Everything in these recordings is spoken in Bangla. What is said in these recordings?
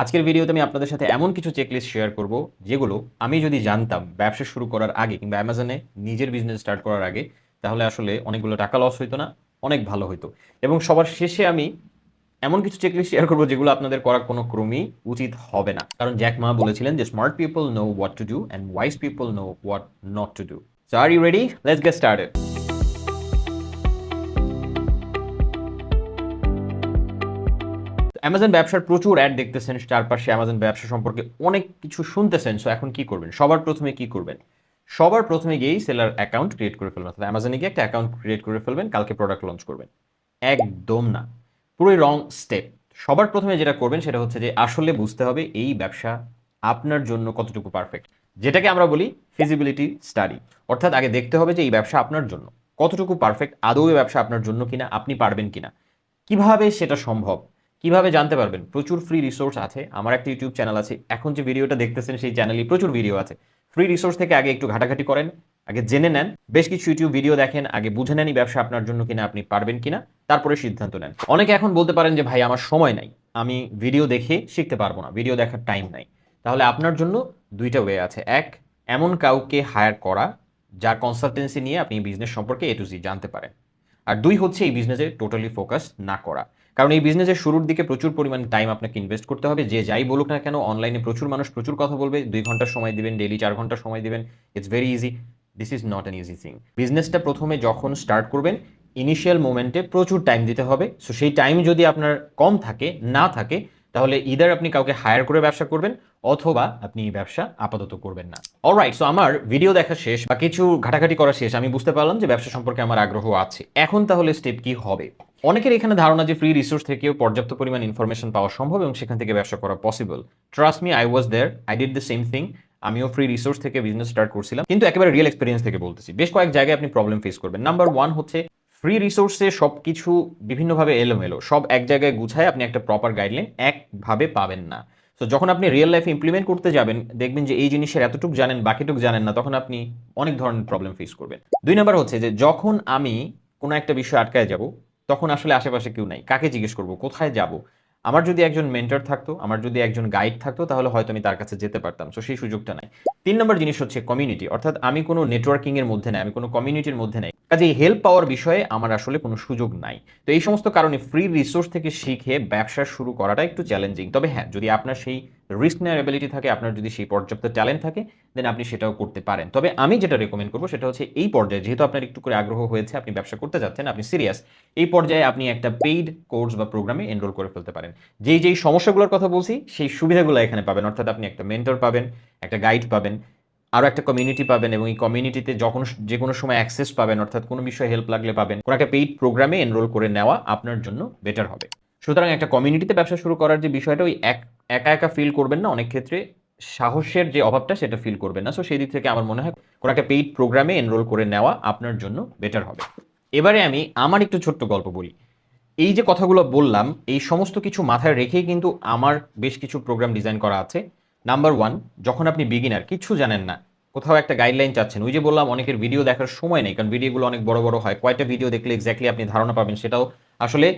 আজকের ভিডিওতে আমি আপনাদের সাথে এমন কিছু চেকলিস্ট শেয়ার করব, যেগুলো আমি যদি জানতাম ব্যবসা শুরু করার আগে কিংবা অ্যামাজনে নিজের বিজনেস স্টার্ট করার আগে, তাহলে আসলে অনেকগুলো টাকা লস হইতো না, অনেক ভালো হতো এবং সবার শেষে আমি এমন কিছু চেকলিস্ট শেয়ার করব, যেগুলো আপনাদের করার কোনো ক্রমই উচিত হবে না। কারণ জ্যাক মা বলেছিলেন যে smart people know what to do and wise people know what not to do so are you ready let's get started Amazon ব্যবসার প্রচুর অ্যাড দেখতেছেন চারপাশে অ্যামাজন ব্যবসা সম্পর্কে অনেক কিছু শুনতেছেন সো এখন কি করবেন? সবার প্রথমে কি করবেন? সবার প্রথমে গিয়েই সেলার অ্যাকাউন্ট ক্রিয়েট করে ফেলবেন, অর্থাৎ অ্যামাজনে গিয়ে একটা অ্যাকাউন্ট ক্রিয়েট করে ফেলবেন, কালকে প্রোডাক্ট লঞ্চ করবেন। একদম না। পুরোই রং স্টেপ সবার প্রথমে যেটা করবেন সেটা হচ্ছে যে আসলে বুঝতে হবে এই ব্যবসা আপনার জন্য কতটুকু পারফেক্ট যেটাকে আমরা বলি ফিজিবিলিটি স্টাডি অর্থাৎ আগে দেখতে হবে যে এই ব্যবসা আপনার জন্য কতটুকু পারফেক্ট আদৌ ব্যবসা আপনার জন্য কিনা, আপনি পারবেন কিনা। কীভাবে সেটা সম্ভব? কীভাবে জানতে পারবেন? প্রচুর ফ্রি রিসোর্স আছে। আমার একটা ইউটিউব চ্যানেল আছে। এখন যে ভিডিওটা দেখতেছেন, সেই চ্যানেলে প্রচুর ভিডিও আছে। ফ্রি রিসোর্স থেকে আগে একটু ঘাটাঘাটি করেন, আগে জেনে নেন। বেশ কিছু ইউটিউব ভিডিও দেখেন, আগে বুঝে নেন ব্যবসা আপনার জন্য কিনা, আপনি পারবেন কিনা, তারপরে সিদ্ধান্ত নেন। অনেকে এখন বলতে পারেন যে, ভাই, আমার সময় নাই। আমি ভিডিও দেখে শিখতে পারব না। ভিডিও দেখার টাইম নাই। তাহলে আপনার জন্য দুইটা ওয়ে আছে। এক, এমন কাউকে হায়ার করা, যার কনসালটেন্সি নিয়ে আপনি বিজনেস সম্পর্কে এ টু জি জানতে পারেন। আর দুই হচ্ছে এই বিজনেসে টোটালি ফোকাস না করা। কারণ এই বিজনেসের শুরুর দিকে প্রচুর পরিমাণে টাইম আপনাকে ইনভেস্ট করতে হবে। যে যাই বলুক না কেন অনলাইনে প্রচুর মানুষ প্রচুর কথা বলবে। দুই ঘণ্টা সময় দিবেন ডেলি চার ঘণ্টা সময় দিবেন। It's very easy this is not an easy thing বিজনেসটা প্রথমে যখন স্টার্ট করবেন ইনিশিয়াল মোমেন্টে প্রচুর টাইম দিতে হবে। সো সেই টাইম যদি আপনার কম থাকে, না থাকে, তাহলে ইদার আপনি কাউকে হায়ার করে ব্যবসা করবেন, অথবা আপনি এই ব্যবসা আপাতত করবেন না। অলরাইট সো আমার ভিডিও দেখা শেষ, বা কিছু ঘাটাঘাটি করা শেষ। আমি বুঝতে পারলাম যে ব্যবসা সম্পর্কে আমার আগ্রহ আছে। এখন তাহলে স্টেপ কি হবে? অনেকের এখানে ধারণা যে ফ্রি রিসোর্স থেকেও পর্যাপ্ত পরিমাণ ইনফরমেশন পাওয়া সম্ভব এবং সেখান থেকে ব্যবসা করা possible trust me I was there I did the same thing আমিও ফ্রি রিসোর্স থেকে বিজনেস স্টার্ট করছিলাম। কিন্তু একেবারে রিয়েল এক্সপিরিয়েন্স থেকে বলতেছি। বেশ কয়েক জায়গায় আপনি প্রবলেম ফেস করবেন। নাম্বার ওয়ান হচ্ছে ফ্রি রিসোর্সে সব কিছু বিভিন্নভাবে এলোমেলো। সব এক জায়গায় গুছায় আপনি একটা প্রপার গাইডলাইন একভাবে পাবেন না। তো যখন আপনি রিয়েল লাইফে ইমপ্লিমেন্ট করতে যাবেন, দেখবেন যে এই জিনিসের এতটুকু জানেন, বাকিটুকু জানেন না, তখন আপনি অনেক ধরনের প্রবলেম ফেস করবেন। দুই নম্বর হচ্ছে যে, যখন আমি কোনো একটা বিষয় আটকায় যাব তখন আসলে আশেপাশে কেউ নাই। কাকে জিজ্ঞেস করব? কোথায় যাব? আমার যদি একজন মেন্টর থাকতো, আমার যদি একজন গাইড থাকতো, তাহলে হয়তো আমি তার কাছে যেতে পারতাম। সো সেই সুযোগটা নাই। তিন নম্বর জিনিস হচ্ছে কমিউনিটি অর্থাৎ আমি কোনো নেটওয়ার্কিং এর মধ্যে নাই, আমি কোনো কমিউনিটির মধ্যে নাই। কাজে হেল্প পাওয়ার বিষয়ে আমার আসলে কোনো সুযোগ নাই। তো এই সমস্ত কারণে ফ্রি রিসোর্স থেকে শিখে ব্যবসা শুরু করাটা একটু চ্যালেঞ্জিং তবে হ্যাঁ যদি আপনার সেই রিস্ক নেওয়ার অ্যাবিলিটি থাকে, আপনার যদি সেই পর্যাপ্ত ট্যালেন্ট থাকে দেন আপনি সেটাও করতে পারেন। তবে আমি যেটা রেকমেন্ড করব সেটা হচ্ছে এই পর্যায়ে, যেহেতু আপনার একটু করে আগ্রহ হয়েছে, আপনি ব্যবসা করতে যাচ্ছেন, আপনি সিরিয়াস এই পর্যায়ে আপনি একটা পেইড কোর্স বা প্রোগ্রামে এনরোল করে ফেলতে পারেন। যেই যেই সমস্যাগুলোর কথা বলছি, সেই সুবিধাগুলো এখানে পাবেন। অর্থাৎ আপনি একটা মেন্টর পাবেন, একটা গাইড পাবেন। আরও একটা কমিউনিটি পাবেন এবং এই কমিউনিটিতে যখন যে কোনো সময় অ্যাক্সেস পাবেন, অর্থাৎ কোনো বিষয়ে হেল্প লাগলে পাবেন, কোনো একটা পেইড প্রোগ্রামে এনরোল করে নেওয়া আপনার জন্য বেটার হবে। সুতরাং একটা কমিউনিটিতে ব্যবসা শুরু করার যে বিষয়টা, ওই এক, একা একা ফিল করবেন না, অনেক ক্ষেত্রে সাহসের যে অভাবটা, সেটা ফিল করবেন না। সো সেই দিক থেকে আমার মনে হয় কোনো একটা পেইড প্রোগ্রামে এনরোল করে নেওয়া আপনার জন্য বেটার হবে। এবারে আমি আমার একটু ছোট্ট গল্প বলি। এই যে কথাগুলো বললাম, এই সমস্ত কিছু মাথায় রেখেই কিন্তু আমার বেশ কিছু প্রোগ্রাম ডিজাইন করা আছে। নাম্বার ওয়ান যখন আপনি বিগিনার কিছু জানেন না। কোথাও একটা গাইডলাইন চাচ্ছেন। ওই যে বললাম, অনেকের ভিডিও দেখার সময় নেই, কারণ ভিডিওগুলো অনেক বড় বড় হয়। কয়েকটা ভিডিও দেখলে এক্স্যাক্টলি আপনি ধারণা পাবেন সেটাও আসলে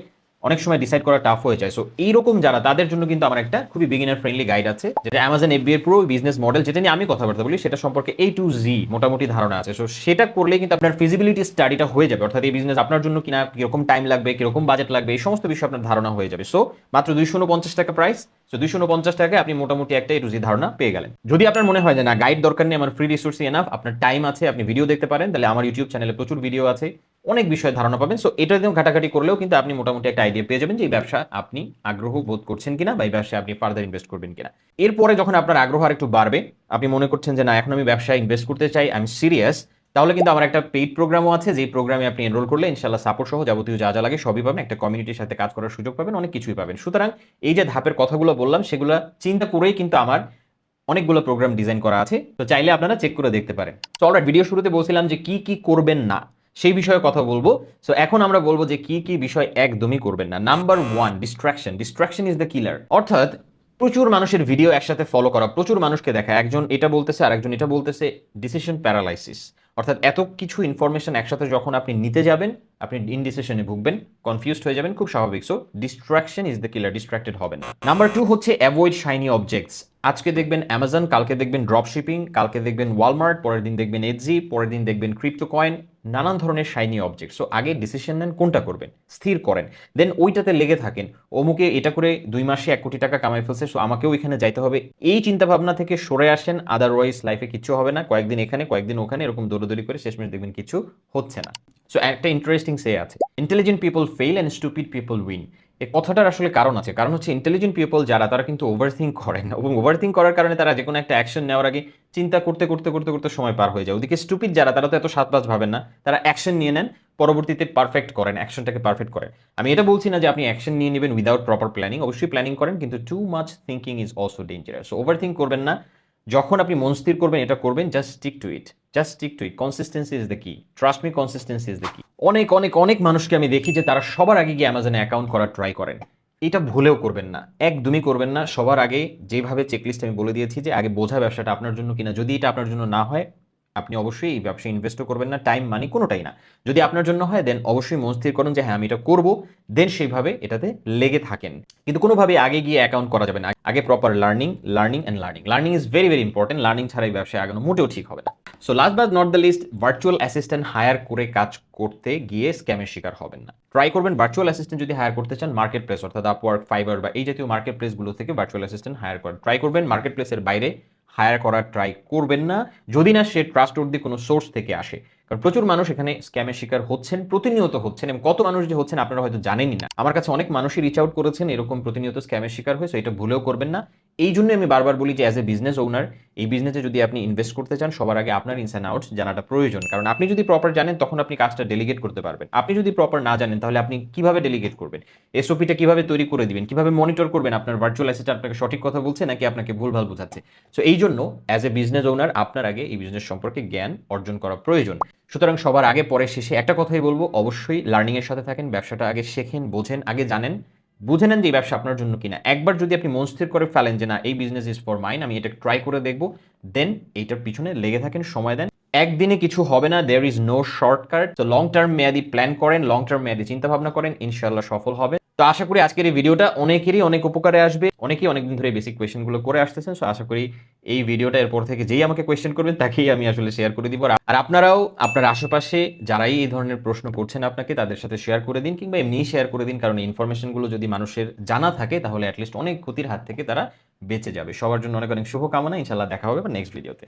অনেক সময় ডিসাইড করা টাফ হয়ে যায়। সো এইরকম যারা, তাদের জন্য কিন্তু আমার একটা খুবই বিগিনার ফ্রেন্ডলি গাইড আছে, যেটা অ্যামাজন এফবি এর পুরো বিজনেস মডেল যেটা নিয়ে আমি কথাবার্তা বলি, সেটা সম্পর্কে এ টু জি মোটামুটি ধারণা আছে। সো সেটা করলে কিন্তু আপনার ফিজিবিলিটি স্টাডিটা হয়ে যাবে। অর্থাৎ এই বিজনেস আপনার জন্য কিনা, কীরকম টাইম লাগবে, কীরকম বাজেট লাগবে, এই সমস্ত বিষয়ে আপনার ধারণা হয়ে যাবে। সো মাত্র দুইশো উনপঞ্চাশ টাকা প্রাইস সো দুইশো উনপঞ্চাশ টাকায় আপনি মোটামুটি একটা এ টু জি ধারণা পেয়ে গেলেন। যদি আপনার মনে হয় যে না গাইড দরকার নেই, আমার ফ্রি রিসোর্সই এনাফ আপনার টাইম আছে, আপনি ভিডিও দেখতে পারেন, তাহলে আমার ইউটিউব চ্যানেলে প্রচুর ভিডিও আছে। অনেক বিষয়ে ধারণা পাবেন। সো এটা দিয়ে ঘাটাঘাটি করলেও কিন্তু আপনি মোটামুটি একটা আইডিয়া পেয়ে যাবেন যে এই ব্যবসা আপনি আগ্রহ বোধ করছেন কিনা বা এই ব্যবসায় আপনি ফার্দার ইনভেস্ট করবেন কিনা। এরপরে যখন আপনার আগ্রহ আর একটু বাড়বে, আপনি মনে করছেন যে না, এখন আমি ব্যবসায় ইনভেস্ট করতে চাই আই এম সিরিয়াস তাহলে কিন্তু আমার একটা পেইড প্রোগ্রামও আছে। যে প্রোগ্রামে আপনি এনরোল করলে ইনশাল্লাহ সাপোর্ট সহ যাবতীয় যা যা লাগে সবই পাবেন, একটা কমিউনিটির সাথে কাজ করার সুযোগ পাবেন, অনেক কিছুই পাবেন। সুতরাং এই যে ধাপের কথাগুলো বললাম, সেগুলো চিন্তা করেই কিন্তু আমার অনেকগুলো প্রোগ্রাম ডিজাইন করা আছে। তো চাইলে আপনারা চেক করে দেখতে পারেন। তো অলরাইট ভিডিও শুরুতে বলছিলাম যে কি কি করবেন না। সেই বিষয়ে কথা বলব। সো এখন আমরা বলব যে কি কি বিষয় একদমই করবেন না। Number one distraction distraction is the killer অর্থাৎ, প্রচুর মানুষের ভিডিও একসাথে ফলো করা, প্রচুর মানুষকে দেখা। একজন এটা বলতেছে আর একজন এটা বলতেছে ডিসিশন প্যারালাইসিস অর্থাৎ, এত কিছু ইনফরমেশন একসাথে যখন আপনি নিতে যাবেন, আপনি ইনডিসিশনে ভুগবেন কনফিউজড হয়ে যাবেন, খুব স্বাভাবিক। So distraction is the killer distracted হবেন। নাম্বার টু হচ্ছে অ্যাভয়েড শাইনি অবজেক্টস আজকে দেখবেন অ্যামাজন কালকে দেখবেন ড্রপ শিপিং কালকে দেখবেন ওয়ালমার্ট পরের দিন দেখবেন এডজি পরের দিন দেখবেন ক্রিপ্টো কয়েন নানান ধরনের শাইনি অবজেক্ট সো আগে ডিসিশন নেন কোনটা করবেন, স্থির করেন। দেন ওইটাতে লেগে থাকেন, অমুকে এটা করে দুই মাসে এক কোটি টাকা কামাই ফেলছে সো আমাকেও এখানে যাইতে হবে। এই চিন্তা ভাবনা থেকে সরে আসেন আদারওয়াইজ লাইফে কিছু হবে না। কয়েকদিন এখানে, কয়েকদিন ওখানে, এরকম দৌড়দৌড়ি করে শেষমেশ দেখবেন কিছু হচ্ছে না। সো একটা ইন্টারেস্টিং সে আছে। Intelligent people fail and stupid people win এই কথাটার আসলে কারণ আছে। কারণ হচ্ছে ইন্টেলিজেন্ট পিপল যারা, তারা কিন্তু ওভারথিঙ্ক করেন এবং ওভারথিঙ্ক করার কারণে তারা যে কোনো একটা অ্যাকশন নেওয়ার আগে চিন্তা করতে করতে করতে করতে সময় পার হয়ে যায়। ওদিকে স্টুপিড যারা, তারা তো এত সাত পাঁচ ভাবেন না। তারা অ্যাকশন নিয়ে নেন, পরবর্তীতে পারফেক্ট করেন অ্যাকশনটাকে পারফেক্ট করেন আমি এটা বলছি না যে আপনি অ্যাকশন নিয়ে নেবেন উইদাউট প্রপার প্ল্যানিং অবশ্যই প্ল্যানিং করেন, কিন্তু too much thinking is also dangerous so overthink করবেন না। যখন আপনি মন স্থির করবেন, এটা করবেন just stick to it just stick to it consistency is the key trust me consistency is the key অনেক অনেক অনেক মানুষকে আমি দেখি যে তারা সবার আগে গিয়ে অ্যামাজনে অ্যাকাউন্ট করার ট্রাই করেন। এটা ভুলেও করবেন না। একদমই করবেন না। সবার আগে যেভাবে চেকলিস্ট আমি বলে দিয়েছি যে আগে বোঝা ব্যবসাটা আপনার জন্য কিনা। যদি এটা আপনার জন্য না হয় আপনি অবশ্যই এই ব্যবসায় ইনভেস্টও করবেন না টাইম মানি কোনোটাই না। যদি আপনার জন্য হয় দেন অবশ্যই মন স্থির করুন যে হ্যাঁ আমি এটা করব দেন সেইভাবে এটাতে লেগে থাকেন। কিন্তু কোনোভাবে আগে গিয়ে অ্যাকাউন্ট করা যাবে না। আগে proper learning learning and learning learning is very very important learning ছাড়াই ব্যবসায় আগানো মোটেও ঠিক হবে না। So last but not the least virtual assistant hire করে কাজ করতে গিয়ে স্ক্যামের শিকার হবেন না। ট্রাই করবেন ভার্চুয়াল অ্যাসিস্ট্যান্ট যদি হায়ার করতে চান মার্কেট প্লেস অর্থাৎ আপওয়ার্ক ফাইবার বা এই জাতীয় মার্কেট প্লেসগুলো থেকে ভার্চুয়াল অ্যাসিস্ট্যান্ট হায়ার করেন। ট্রাই করবেন মার্কেট প্লেসের বাইরে হায়ার করার ট্রাই করবেন না। যদি না সে ট্রাস্ট দিয়ে কোনো সোর্স থেকে আসে। কারণ প্রচুর মানুষ এখানে স্ক্যামের শিকার হচ্ছেন, প্রতিনিয়ত হচ্ছেন এবং কত মানুষ যে হচ্ছেন আপনারা হয়তো জানেনই না। আমার কাছে অনেক মানুষই রিচ আউট করেছেন, এরকম প্রতিনিয়ত স্ক্যামের শিকার হয়েছে এটা ভুলেও করবেন না। এই জন্য আমি বারবার বলি যে অ্যাজ এ বিজনেস ওনার এই বিজনেসে যদি আপনি ইনভেস্ট করতে চান, সবার আগে আপনার ইনস অ্যান্ড আউটস জানাটা প্রয়োজন। কারণ আপনি যদি প্রপার জানেন, তখন আপনি কাজটা ডেলিগেট করতে পারবেন। আপনি যদি প্রপার না জানেন, তাহলে আপনি কীভাবে ডেলিগেট করবেন? এসওপিটা কীভাবে তৈরি করে দিবেন? কীভাবে মনিটর করবেন আপনার ভার্চুয়াল অ্যাসিস্ট্যান্ট আপনাকে সঠিক কথা বলছে, নাকি আপনাকে ভুলভাল বোঝাচ্ছে? সো এই জন্য অ্যাজ এ বিজনেস ওনার আপনার আগে এই বিজনেস সম্পর্কে জ্ঞান অর্জন করা প্রয়োজন। সুতরাং সবার আগে পরে শেষে একটা কথাই বলব। অবশ্যই লার্নিং এর সাথে থাকেন, ব্যবসাটা আগে শেখেন, বোঝেন, আগে জানেন। বুঝে নেন যে এই ব্যবসা আপনার জন্য কিনা। একবার যদি আপনি মন স্থির করে ফেলেন যে না, এই বিজনেস ইজ ফর মাইন আমি এটা ট্রাই করে দেখব দেন এইটার পিছনে লেগে থাকেন, সময় দেন। একদিনে কিছু হবে না দেয়ার ইজ নো শর্টকাট তো লং টার্ম মেয়াদি প্ল্যান করেন লং টার্ম মেয়াদি চিন্তা ভাবনা করেন ইনশাল্লাহ সফল হবে তো আশা করি আজকের এই ভিডিওটা অনেকেরই অনেক উপকারে আসবে। অনেকেই অনেকদিন ধরে বেসিক কোয়েশ্চেনগুলো করে আসতেছেন সো আশা করি এই ভিডিওটা এরপর থেকে যেই আমাকে কোয়েশ্চেন করবেন, তাকেই আমি আসলে শেয়ার করে দিব। আর আপনারাও, আপনার আশেপাশে যারাই এই ধরনের প্রশ্ন করছেন আপনাকে, তাদের সাথে শেয়ার করে দিন, কিংবা এমনিই শেয়ার করে দিন, কারণ ইনফরমেশনগুলো যদি মানুষের জানা থাকে, তাহলে অ্যাটলিস্ট অনেক ক্ষতির হাত থেকে তারা বেঁচে যাবে। সবার জন্য অনেক অনেক শুভকামনা ইনশাল্লাহ দেখা হবে নেক্সট ভিডিওতে